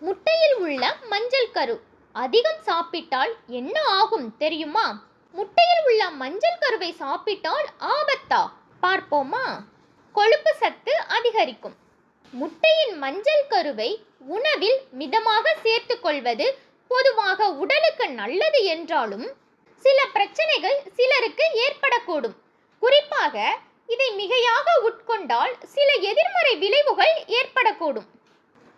முட்டையில் உள்ள மஞ்சள் கரு. அதிகம் சாப்பிட்டால் என்ன ஆகும் தெரியுமா? முட்டையில் உள்ள மஞ்சள் கருவை சாப்பிட்டால் ஆபத்தா? பார்ப்போமா? கொழுப்பு சத்து அதிகரிக்கும். முட்டையின் மஞ்சள் கருவை உணவில் மிதமாக சேர்த்து கொள்வது பொதுவாக உடலுக்கு நல்லது என்றாலும் சில பிரச்சனைகள் சிலருக்கு ஏற்படக்கூடும். குறிப்பாக இதை மிகையாக உட்கொண்டால் சில எதிர்மறை விளைவுகள் ஏற்படக்கூடும்.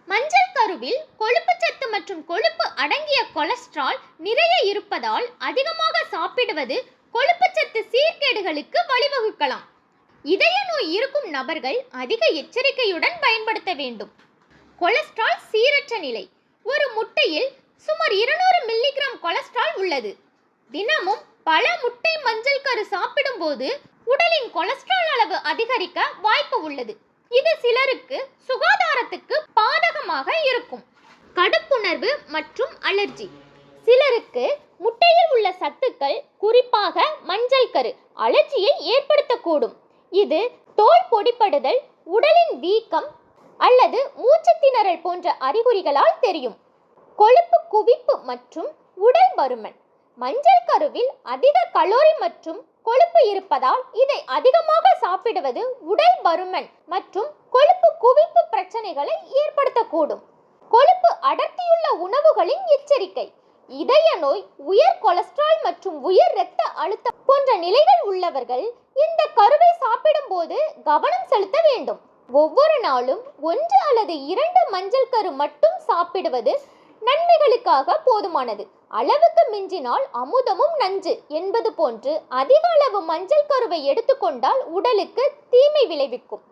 மஞ்சள் கருவில் கொழுப்புச்சத்து மற்றும் கொழுப்பு அடங்கிய கொலஸ்ட்ரால் நிறைய இருப்பதால் அதிகமாக சாப்பிடுவது கொழுப்புச்சத்து சீர்கேடுகளுக்கு வழிவகுக்கலாம். இதய நோய் இருக்கும் நபர்கள் அதிக எச்சரிக்கையுடன் பயன்படுத்த வேண்டும். கொலஸ்ட்ரால் சீரற்ற நிலை. ஒரு முட்டையில் சுமார் இருநூறு மில்லிகிராம் கொலஸ்ட்ரால் உள்ளது. தினமும் பல முட்டை மஞ்சள் கரு சாப்பிடும்போது உடலின் கொலஸ்ட்ரால் அளவு அதிகரிக்க வாய்ப்பு உள்ளது. இது சிலருக்கு சுகாதாரத்துக்கு பாதகமாக இருக்கும். கடுப்புணர்வு மற்றும் அலர்ஜி. சிலருக்கு முட்டையில் உள்ள சத்துக்கள் குறிப்பாக மஞ்சள் கரு அலர்ஜியை ஏற்படுத்தக்கூடும். இது தோல் பொடிப்படுதல் உடலின் வீக்கம் அல்லது மூச்சத்திணறல் போன்ற அறிகுறிகளால் தெரியும். கொழுப்பு குவிப்பு மற்றும் உடல் பருமன். மஞ்சள் கருவில் அதிக கலோரி மற்றும் கொழுப்பு இருப்பதால் இதை அதிகமாக சாப்பிடுவது உடல் பருமன் மற்றும் கொழுப்பு குவிப்பு பிரச்சனைகளை ஏற்படுத்தக்கூடும். கொழுப்பு அடர்த்தியுள்ள உணவுகளின் எச்சரிக்கை. இதய நோய் உயர் கொலஸ்ட்ரால் மற்றும் உயர் இரத்த அழுத்தம் போன்ற நிலைகள் உள்ளவர்கள் இந்த கருவை சாப்பிடும்போது கவனம் செலுத்த வேண்டும். ஒவ்வொரு நாளும் ஒன்று அல்லது இரண்டு மஞ்சள் கரு மட்டும் சாப்பிடுவது நன்மைகளுக்காக போதுமானது. அளவுக்கு மிஞ்சினால் அமுதமும் நஞ்சு என்பது போன்று அதிக அளவு மஞ்சள் கருவை எடுத்துக்கொண்டால் உடலுக்கு தீமை விளைவிக்கும்.